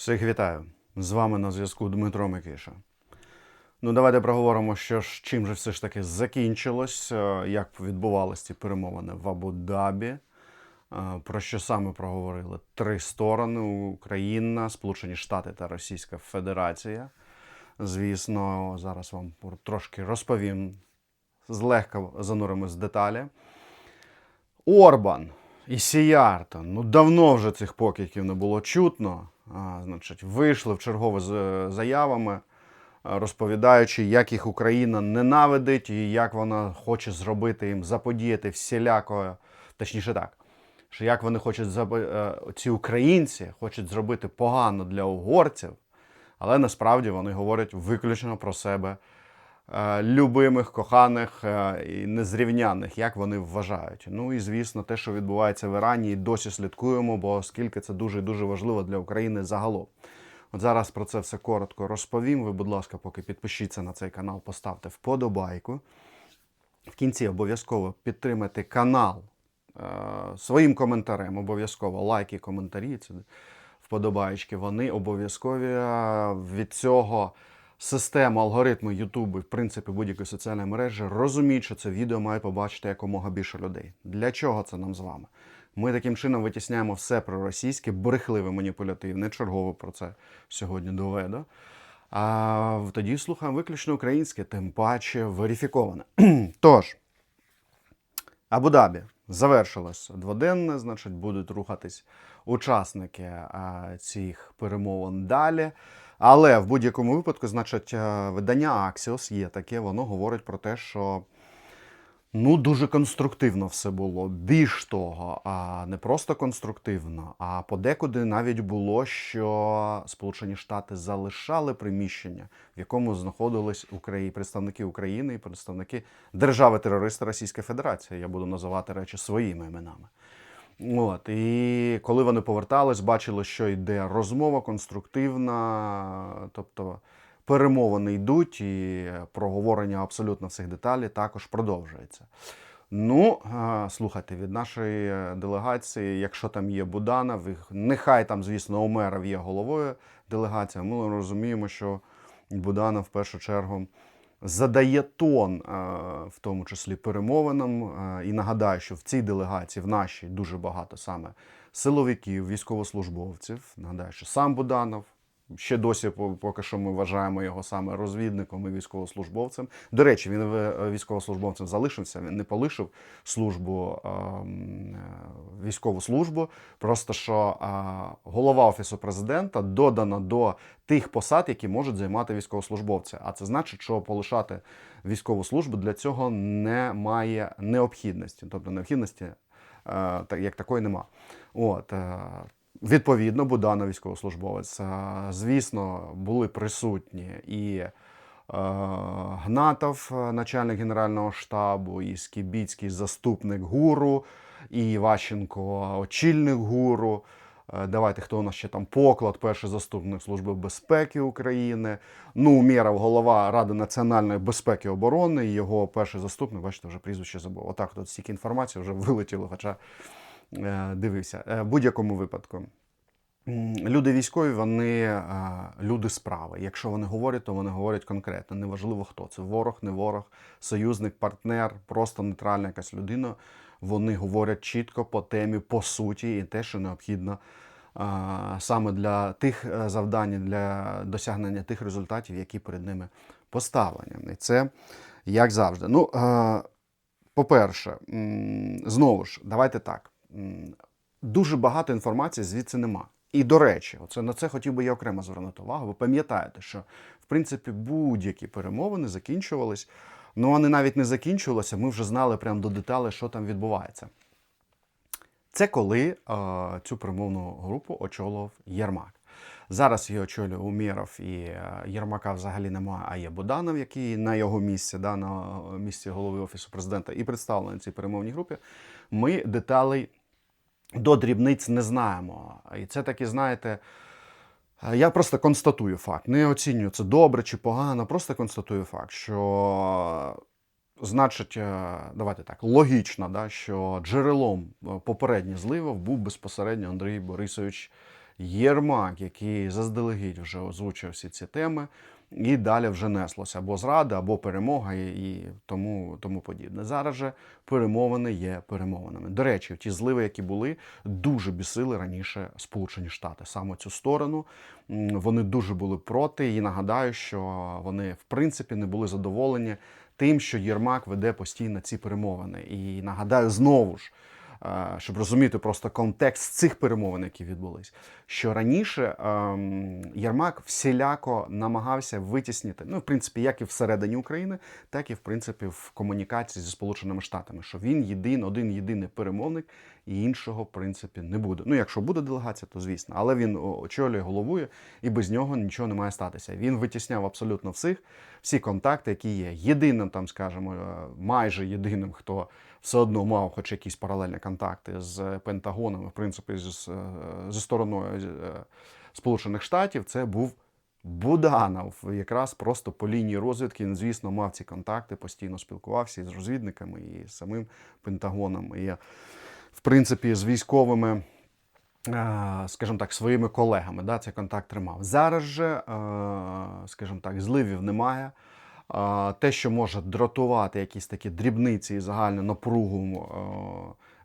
Всіх вітаю! З вами на зв'язку Дмитро Микиша. Ну, давайте проговоримо, що ж, чим же все ж таки закінчилось, е, як відбувалися ці перемовини в Абу-Дабі, е, про що саме проговорили три сторони: Україна, Сполучені Штати та Російська Федерація. Звісно, зараз вам трошки розповім, злегка зануримось в деталі. Орбан і Сіярто. Ну давно вже цих покидьків не було чутно. Значить, вийшли в чергове з е, заявами, розповідаючи, як їх Україна ненавидить і як вона хоче зробити їм заподіяти всіляко, точніше так, що як вони хочуть е, ці українці хочуть зробити погано для угорців, але насправді вони говорять виключно про себе е, любимих, коханих е, і незрівняних, як вони вважають. Ну і звісно, те, що відбувається в Ірані, і досі слідкуємо, бо оскільки це дуже дуже важливо для України загалом. От зараз про це все коротко розповім. Ви, будь ласка, поки підпишіться на цей канал, поставте вподобайку. В кінці обов'язково підтримайте канал е, своїм коментарем. Обов'язково лайки, коментарі, це вподобаєчки. Вони обов'язкові е, від цього система, алгоритми Ютубу, в принципі, будь-якої соціальної мережі розуміють, що це відео має побачити якомога більше людей. Для чого це нам з вами? Ми таким чином витісняємо все проросійське, брехливе, маніпулятивне. Чергово про це сьогодні доведу. А тоді слухаємо виключно українське, тим паче верифіковане. Тож, Абу-Дабі завершилось дводенне, значить, будуть рухатись учасники а, цих перемовин далі. Але в будь-якому випадку, значить, е, видання Axios є таке, воно говорить про те, що ну дуже конструктивно все було. Більш того, а не просто конструктивно, а подекуди навіть було, що Сполучені Штати залишали приміщення, в якому знаходились Украї... представники України і представники держави-терориста Російської Федерації. Я буду називати речі своїми іменами. От, і коли вони повертались, бачили, що йде розмова конструктивна, тобто перемовини йдуть, і проговорення абсолютно всіх деталей також продовжується. Ну, е, слухайте, від нашої делегації, якщо там є Буданов, нехай там, звісно, Омеров є головою делегації, ми розуміємо, що Буданов в першу чергу задає тон, е, в тому числі перемовинам. Е, І нагадаю, що в цій делегації, в нашій, дуже багато саме силовиків, військовослужбовців. Нагадаю, що сам Буданов. Ще досі по- поки що ми вважаємо його саме розвідником і військовослужбовцем. До речі, він е, військовослужбовцем залишився. Він не полишив службу е, військову службу. Просто що голова офісу президента додана до тих посад, які можуть займати військовослужбовці. А це значить, що полишати військову службу для цього немає необхідності. Тобто необхідності е, як такої нема. От, відповідно, Буданов військовослужбовець. Е, Звісно, були присутні і е, Гнатов, е, начальник Генерального штабу, і Скібіцький заступник гуру, і Іващенко очільник гуру. Давайте, хто у нас ще там поклад, перший заступник Служби безпеки України. Ну, Умєров, голова Ради національної безпеки і оборони, його перший заступник, бачите, вже прізвище забув. Отак тут стільки інформації вже вилетіло, хоча дивився. Е, В будь-якому випадку. Люди військові, вони е, люди справи. Якщо вони говорять, то вони говорять конкретно. Неважливо хто це ворог, не ворог, союзник, партнер, просто нейтральна якась людина. Вони говорять чітко по темі, по суті, і те, що необхідно е, саме для тих е, завдань, для досягнення тих результатів, які перед ними поставлені. І це як завжди. Ну, е, по-перше, знову ж, давайте так. Дуже багато інформації звідси нема. І до речі, оце на це хотів би я окремо звернути увагу. Ви пам'ятаєте, що в принципі будь-які перемовини закінчувались. Ну, вони навіть не закінчувалися, ми вже знали прямо до деталей, що там відбувається. Це коли е, цю перемовну групу очолював Єрмак. Зараз її очолює Умєров і е, Єрмака взагалі немає, а є Буданов, який на його місці, да, на місці голови Офісу президента, і представлений цій перемовній групі. Ми деталей до дрібниць не знаємо. І це таки, знаєте, я просто констатую факт. Не оцінюю це добре чи погано, просто констатую факт, що значить, е, давайте так, логічно, да, що джерелом е, попередніх зливів був безпосередньо Андрій Борисович Єрмак, який заздалегідь вже озвучив всі ці теми, і далі вже неслося або зрада, або перемога, і, тому, тому подібне. Зараз же перемовини є перемовинами. До речі, ті зливи, які були, дуже бісили раніше Сполучені Штати. Саме цю сторону вони дуже були проти. І нагадаю, що вони в принципі не були задоволені тим, що Єрмак веде постійно ці перемовини. І нагадаю знову ж. Щоб розуміти просто контекст цих перемовин, які відбулись, що раніше ем, Єрмак всіляко намагався витіснити, ну в принципі, як і всередині України, так і в принципі в комунікації зі Сполученими Штатами, що він єдин, один єдиний перемовник, і іншого в принципі не буде. Ну, якщо буде делегація, то звісно, але він очолює головує, і без нього нічого не має статися. Він витісняв абсолютно всіх, всі контакти, які є. Єдиним, там, скажімо, е, майже єдиним, хто все одно мав хоч якісь паралельні контакти з Пентагоном, в принципі, з, е, зі стороною е, Сполучених Штатів, це був. Буданов якраз просто по лінії розвідки він, звісно, мав ці контакти, постійно спілкувався і з розвідниками, і з самим Пентагоном, і, в принципі, з військовими, е, скажімо так, своїми колегами. Да, цей контакт тримав. Зараз же, е, скажімо так, зливів немає. Те, що може дратувати якісь такі дрібниці і загальну напругу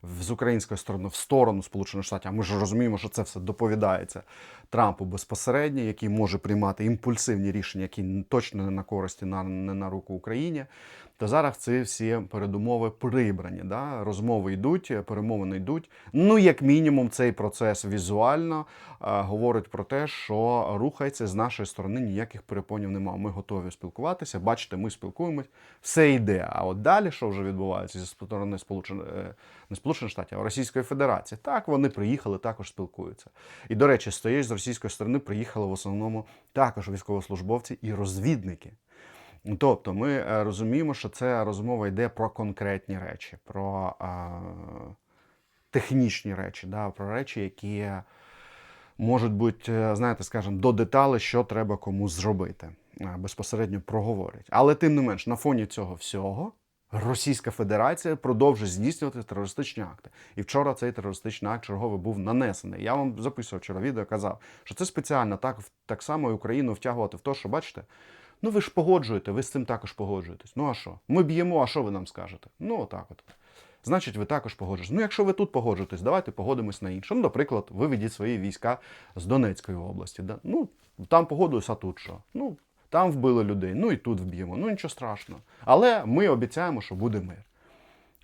е, з української сторони в сторону Сполучених Штатів, а ми ж розуміємо, що це все доповідається Трампу безпосередньо, який може приймати імпульсивні рішення, які точно не на користі, на, не на руку Україні. То зараз ці всі передумови прибрані. Да? Розмови йдуть, перемовини йдуть. Ну, як мінімум, цей процес візуально е, говорить про те, що рухається з нашої сторони ніяких перепонів немає. Ми готові спілкуватися. Бачите, ми спілкуємось, все йде. А от далі, що вже відбувається зі сторони Сполучених е, не Сполучених Штатів, а Російської Федерації, так вони приїхали, також спілкуються. І до речі, стоїть з російської сторони, приїхали в основному також військовослужбовці і розвідники. Тобто ми е, розуміємо, що ця розмова йде про конкретні речі, про е, технічні речі, да, про речі, які можуть бути, е, знаєте, скажімо, до деталей, що треба комусь зробити. Е, Безпосередньо проговорять. Але тим не менш, на фоні цього всього Російська Федерація продовжує здійснювати терористичні акти. І вчора цей терористичний акт черговий був нанесений. Я вам записував вчора відео, казав, що це спеціально так, так само і Україну втягувати в те, що бачите. Ну ви ж погоджуєте, ви з цим також погоджуєтесь. Ну а що? Ми б'ємо, а що ви нам скажете? Ну отак от. Значить, ви також погоджуєтесь. Ну, якщо ви тут погоджуєтесь, давайте погодимось на інше. Ну, наприклад, виведіть свої війська з Донецької області. Да? Ну, там погодуюсь, а тут що? Ну, там вбили людей, ну і тут вб'ємо. Ну нічого страшного. Але ми обіцяємо, що буде мир.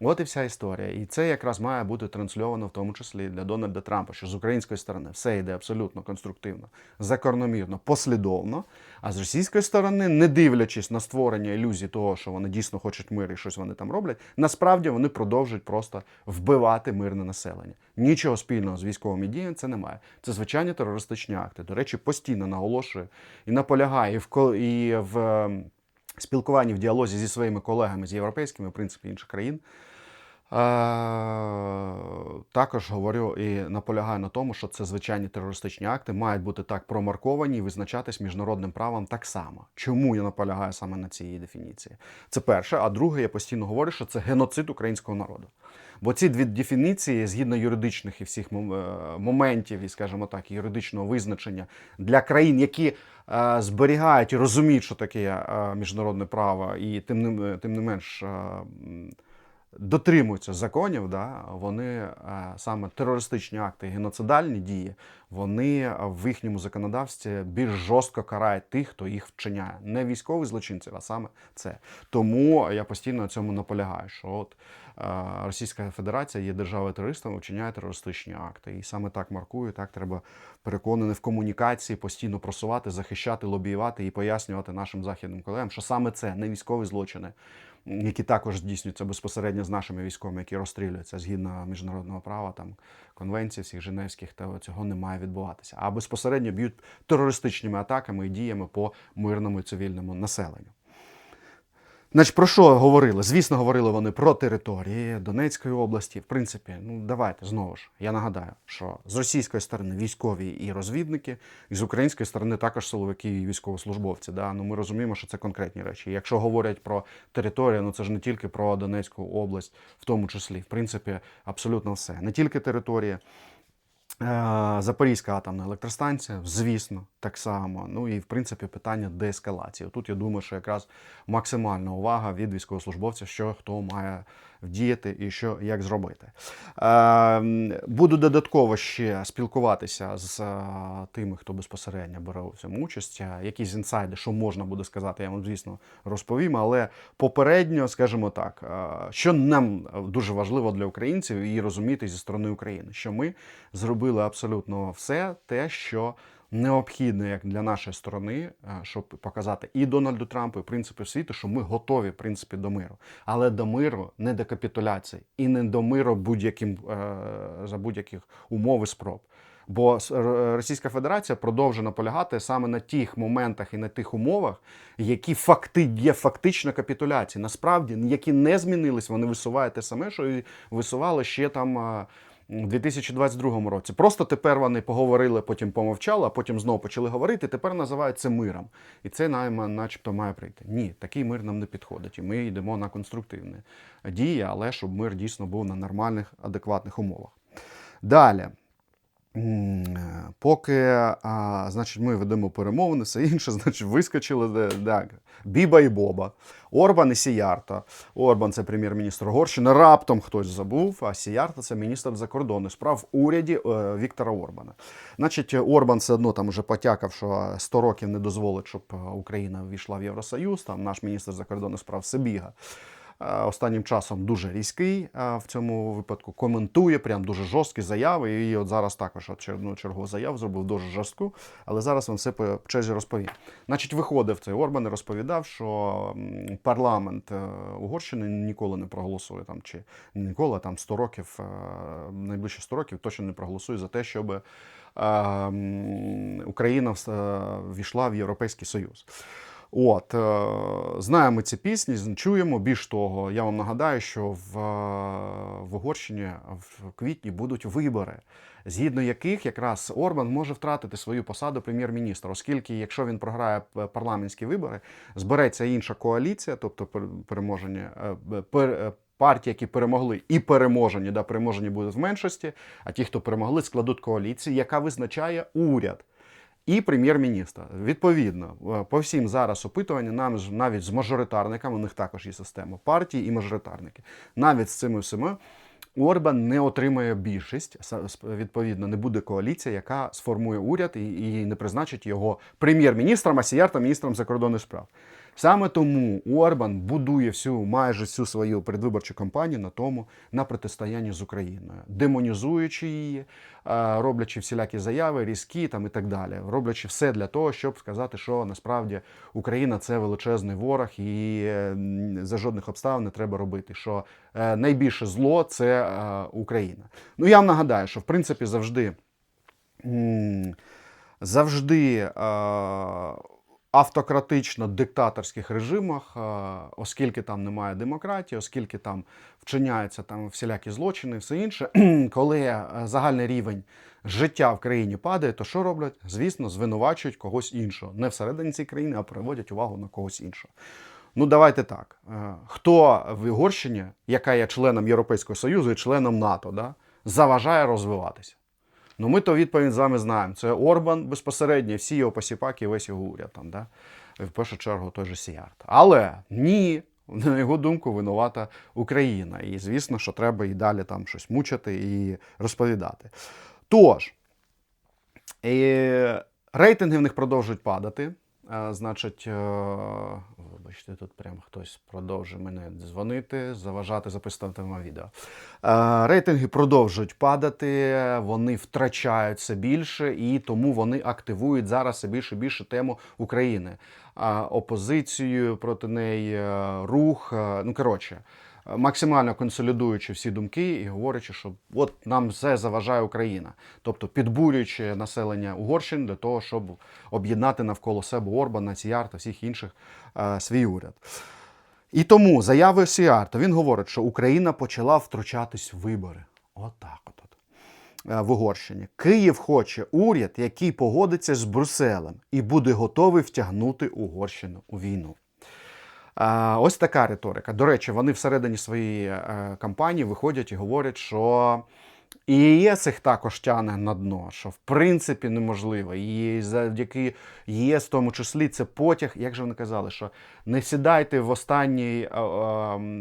От і вся історія. І це якраз має бути трансльовано в тому числі для Дональда Трампа, що з української сторони все йде абсолютно конструктивно, закономірно, послідовно. А з російської сторони, не дивлячись на створення ілюзії того, що вони дійсно хочуть мир і щось вони там роблять, насправді вони продовжують просто вбивати мирне населення. Нічого спільного з військовими діями це немає. Це звичайні терористичні акти. До речі, постійно наголошує і наполягає і в і в ем, спілкуванні в діалозі зі своїми колегами з європейськими, в принципі, інших країн. Е, Також говорю і наполягаю на тому, що це звичайні терористичні акти мають бути так промарковані і визначатись міжнародним правом так само. Чому я наполягаю саме на цій дефініції? Це перше. А друге, я постійно говорю, що це геноцид українського народу. Бо ці дві дефініції, згідно юридичних і всіх е, моментів, і, скажімо так, юридичного визначення для країн, які е, зберігають і розуміють, що таке е, міжнародне право, і тим не, тим не менш. е, дотримуються законів, да, вони е, саме терористичні акти, геноцидальні дії, вони в їхньому законодавстві більш жорстко карають тих, хто їх вчиняє. Не військових злочинців, а саме це. Тому я постійно на цьому наполягаю, що от Російська Федерація є державою терористом, вчиняє терористичні акти. І саме так маркую, так треба переконаний в комунікації постійно просувати, захищати, лобіювати і пояснювати нашим західним колегам, що саме це не військові злочини, які також здійснюються безпосередньо з нашими військовими, які розстрілюються згідно міжнародного права, там конвенцій всіх Женевських, та цього не має відбуватися. А безпосередньо б'ють терористичними атаками і діями по мирному і цивільному населенню. Значить, про що говорили? Звісно, говорили вони про території Донецької області. В принципі, ну давайте знову ж. Я нагадаю, що з російської сторони військові і розвідники, і з української сторони також силовики і військовослужбовці. Да? Ну ми розуміємо, що це конкретні речі. Якщо говорять про територію, ну це ж не тільки про Донецьку область, в тому числі, в принципі, абсолютно все. Не тільки територія. Е, Запорізька атомна електростанція, звісно, так само. Ну і в принципі питання деескалації. Тут я думаю, що якраз максимальна увага від військовослужбовця, що хто має вдіяти і що як зробити. Е, Буду додатково ще спілкуватися з е, тими, хто безпосередньо бере у цьому участь. Якісь інсайди, що можна буде сказати, я вам, звісно, розповім. Але попередньо, скажімо так, що нам дуже важливо для українців і розуміти зі сторони України, що ми зробили абсолютно все те, що необхідно як для нашої сторони, е, щоб показати і Дональду Трампу, і в світу, що ми готові в принципі до миру, але до миру не до капітуляції і не до миру будь-яким е, за будь-яких умов і спроб. Бо Російська Федерація продовжує наполягати саме на тих моментах і на тих умовах, які факти є фактично капітуляції. Насправді, які не змінились, вони висувають те саме, що і висували ще там. У 2022 році. Просто тепер вони поговорили, потім помовчали, а потім знову почали говорити. Тепер називають миром. І це нам, начебто, має прийти. Ні, такий мир нам не підходить. І ми йдемо на конструктивні дії, але щоб мир дійсно був на нормальних, адекватних умовах. Далі. Е, Поки а, значить, ми ведемо перемовини, все інше, значить, вискочили так, Біба і Боба, Орбан і Сіярто. Орбан це прем'єр-міністр Угорщини. Раптом хтось забув, а Сіярто це міністр закордонних справ в уряді е, Віктора Орбана. Значить, Орбан все одно там вже потякав, що 100 років не дозволить, щоб е, Україна ввійшла в Євросоюз. Там наш міністр закордонних справ Сибіга. Е, Останнім часом дуже різкий е, в цьому випадку, коментує прям дуже жорсткі заяви. І от зараз також одну чергову заяву зробив дуже жорстку, але зараз вам все по черзі розповім. Значить, виходив цей Орбан і розповідав, що парламент е, Угорщини ніколи не проголосує там, чи ніколи, там 100 років, найближче 100 років точно не проголосує за те, щоб Україна ввійшла в Європейський Союз. От, е, знаємо ці пісні, чуємо. Більш того, я вам нагадаю, що в, е, в Угорщині в квітні будуть вибори, згідно яких якраз Орбан може втратити свою посаду прем'єр-міністра, оскільки, якщо він програє парламентські вибори, збереться інша коаліція, тобто пер- переможені е, пер- е, партії, які перемогли, і переможені, да, переможені будуть в меншості, а ті, хто перемогли, складуть коаліцію, яка визначає уряд і прем'єр-міністра. Відповідно, е, по всім зараз опитуванням, нам навіть з мажоритарниками, у них також є система партії і мажоритарники. Навіть з цими всіма Орбан не отримає більшість. Відповідно, не буде коаліція, яка сформує уряд і, і не призначить його прем'єр-міністром, а Сіяр та міністром закордонних справ. Саме тому Орбан будує всю майже всю свою передвиборчу кампанію на тому на протистоянні з Україною, демонізуючи її, е, роблячи всілякі заяви, різкі там і так далі, роблячи все для того, щоб сказати, що насправді Україна це величезний ворог, і е, за жодних обставин не треба робити. Що е, найбільше зло це Україна. Ну я вам нагадаю, що в принципі завжди. Завжди автократично-диктаторських режимах, е, оскільки там немає демократії, оскільки там вчиняються там всілякі злочини, все інше, коли е, загальний рівень життя в країні падає, то що роблять? Звісно, звинувачують когось іншого. Не всередині цієї країни, а переводять увагу на когось іншого. Ну, давайте так. Е, Хто в Угорщині, яка є членом Європейського Союзу і членом НАТО, да, заважає розвиватися? Ну, ми то відповідь з вами знаємо. Це Орбан безпосередньо, всі його посіпаки, весь його уряд там, да? в першу чергу той же Сіярт. Але ні, на його думку, винувата Україна. І звісно, що треба і далі там щось мучити і розповідати. Тож, і рейтинги в них продовжують падати. Е, Значить, е, вибачте, тут прям хтось продовжує мене дзвонити, заважати записувати вам відео. Е, Рейтинги продовжують падати, вони втрачають все більше, і тому вони активують зараз все більше і більше тему України. Опозицію проти неї, рух. Ну коротше, максимально консолідуючи всі думки і говорячи, що от нам все заважає Україна, тобто підбурюючи населення Угорщини для того, щоб об'єднати навколо себе Орбана, Ціяр та всіх інших е, свій уряд. І тому заяви Сіарта він говорить, що Україна почала втручатись в вибори. Отак от. от. Е, В Угорщині Київ хоче уряд, який погодиться з Брюсселем і буде готовий втягнути Угорщину у війну. Е, Ось така риторика. До речі, вони всередині своєї компанії кампанії виходять і говорять, що І ЄС їх також тягне на дно, що в принципі неможливо. І завдяки ЄС, в тому числі, це потяг, як же вони казали, що не сідайте в останній е, е,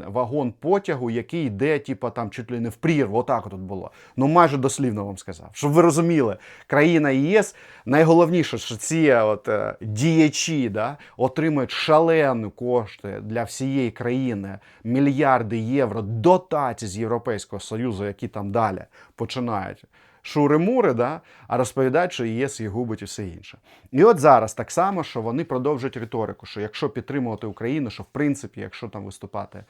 вагон потягу, який йде, типа там чуть ли не в прірву. Отак тут було. Ну майже дослівно вам сказав. Щоб ви розуміли, країна ЄС найголовніше, що ці от, е, діячі да, отримують шалені кошти для всієї країни, мільярди євро дотацій з Європейського Союзу, які там далі починають. Шури-мури, да? а розповідають, що ЄС їх губить і все інше. І от зараз так само, що вони продовжують риторику, що якщо підтримувати Україну, що в принципі, якщо там виступати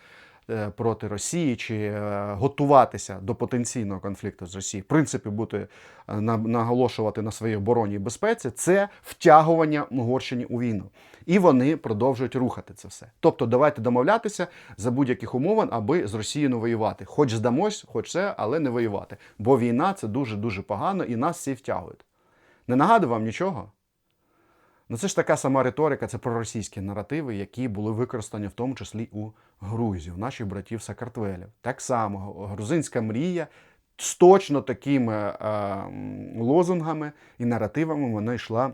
проти Росії чи е, готуватися до потенційного конфлікту з Росією, в принципі, бути е, наголошувати на своїй обороні і безпеці, це втягування Угорщині у війну. І вони продовжують рухати це все. Тобто, давайте домовлятися за будь-яких умовин, аби з Росією не воювати. Хоч здамось, хоч все, але не воювати. Бо війна це дуже дуже погано, і нас всі втягують. Не нагадую вам нічого. Ну це ж така сама риторика, це проросійські наративи, які були використані в тому числі у Грузії, у наших братів Сакартвелів. Так само грузинська мрія з точно такими е, лозунгами і наративами вона йшла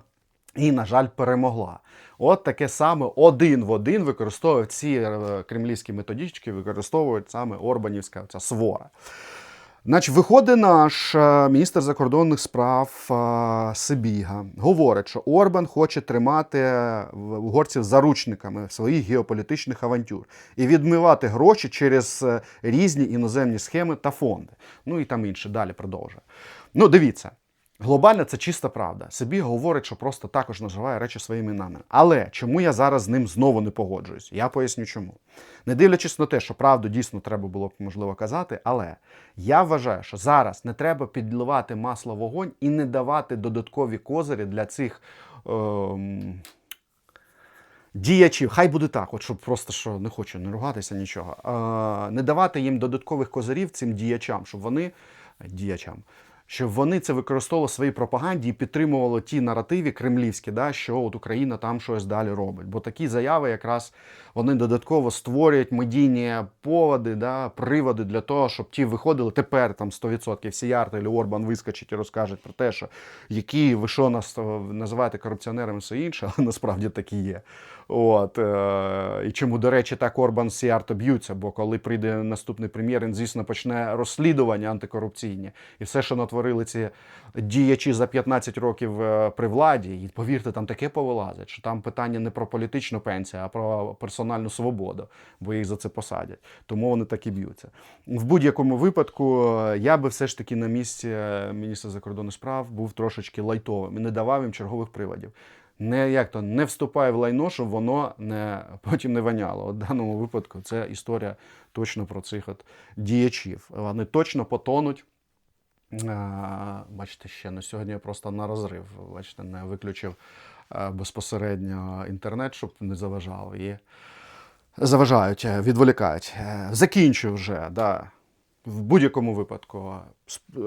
і, на жаль, перемогла. От таке саме один в один використовують ці е, кремлівські методички, використовують саме Орбанівська ця свора. Значить, виходить наш е, міністр закордонних справ е, Сибіга, говорить, що Орбан хоче тримати е, угорців заручниками своїх геополітичних авантюр і відмивати гроші через різні іноземні схеми та фонди. Ну і там інше далі продовжує. Ну, дивіться. Глобально це чиста правда. Собі говорить, що просто також називає речі своїми іменами. Але чому я зараз з ним знову не погоджуюсь? Я поясню чому. Не дивлячись на те, що правду дійсно треба було б можливо казати, але я вважаю, що зараз не треба підливати масло вогонь і не давати додаткові козирі для цих. Ем... Діячів, хай буде так, от щоб просто що не хочу не ругатися нічого. Е, не давати їм додаткових козирів цим діячам, щоб вони діячам, щоб вони це використовували в своїй пропаганді і підтримували ті наративи кремлівські, да, що от Україна там щось далі робить. Бо такі заяви якраз вони додатково створюють медійні поводи, да, приводи для того, щоб ті виходили тепер там 100% Сіярто і Орбан вискочить і розкажуть про те, що які ви що нас називаєте корупціонерами все інше, але насправді такі є. От, е, і чому, до речі, так Орбан з Сіарто б'ються, бо коли прийде наступний прем'єр, він, звісно, почне розслідування антикорупційні. І все, що натворили ці діячі за 15 років е, при владі, і повірте, там таке повилазить, що там питання не про політичну пенсію, а про персональну свободу, бо їх за це посадять. Тому вони так і б'ються. В будь-якому випадку е, я би все ж таки на місці е, міністра закордонних справ був трошечки лайтовим і не давав їм чергових приводів не як то не вступає в лайно, щоб воно не потім не воняло. От в даному випадку це історія точно про цих от діячів. Вони точно потонуть. А, Бачите, ще на сьогодні я просто на розрив. Бачите, не виключив безпосередньо інтернет, щоб не заважав. І заважають, е, відволікають. Е, Закінчую вже, да. В будь-якому випадку. Е,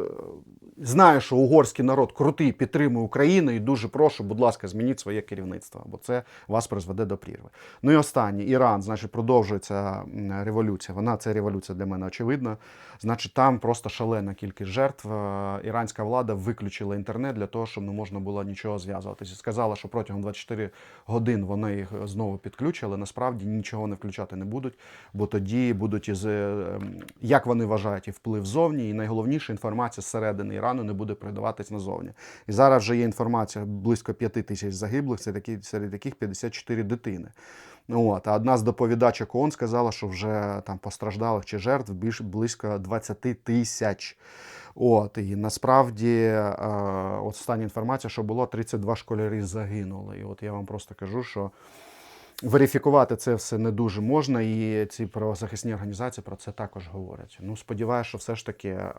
Знаю, що угорський народ крутий, підтримує Україну і дуже прошу, будь ласка, змініть своє керівництво, бо це вас призведе до прірви. Ну і останнє, Іран, значить, продовжується революція. Вона це революція для мене очевидна. Значить, там просто шалена кількість жертв. Е, Іранська влада виключила інтернет для того, щоб не можна було нічого зв'язуватися. Сказала, що протягом 24 годин вони їх знову підключили. Насправді нічого не включати не будуть, бо тоді будуть із е, як вони вважають, і вплив зовні, і найголовніше інформація зсередини Ірану не буде передаватись назовні. І зараз вже є інформація близько 5 тисяч загиблих, це серед яких 54 дитини. От, а одна з доповідачок ООН сказала, що вже там постраждалих чи жертв більш близько 20 тисяч. От, і насправді, е, от остання інформація, що було, 32 школярі загинули. І от я вам просто кажу, що верифікувати це все не дуже можна, і ці правозахисні організації про це також говорять. Ну, сподіваюся, що все ж таки е,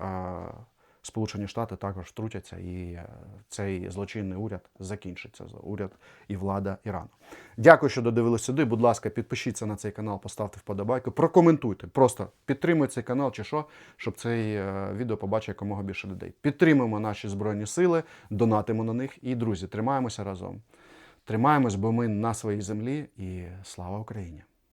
Сполучені Штати також втрутяться, і е, цей злочинний уряд закінчиться. Уряд і влада Ірану. Дякую, що додивились сюди. Будь ласка, підпишіться на цей канал, поставте вподобайку, прокоментуйте. Просто підтримуйте цей канал чи що, щоб цей е, відео побачив якомога більше людей. Підтримуємо наші збройні сили, донатимо на них. І друзі, тримаємося разом. Тримаємось, бо ми на своїй землі. І слава Україні!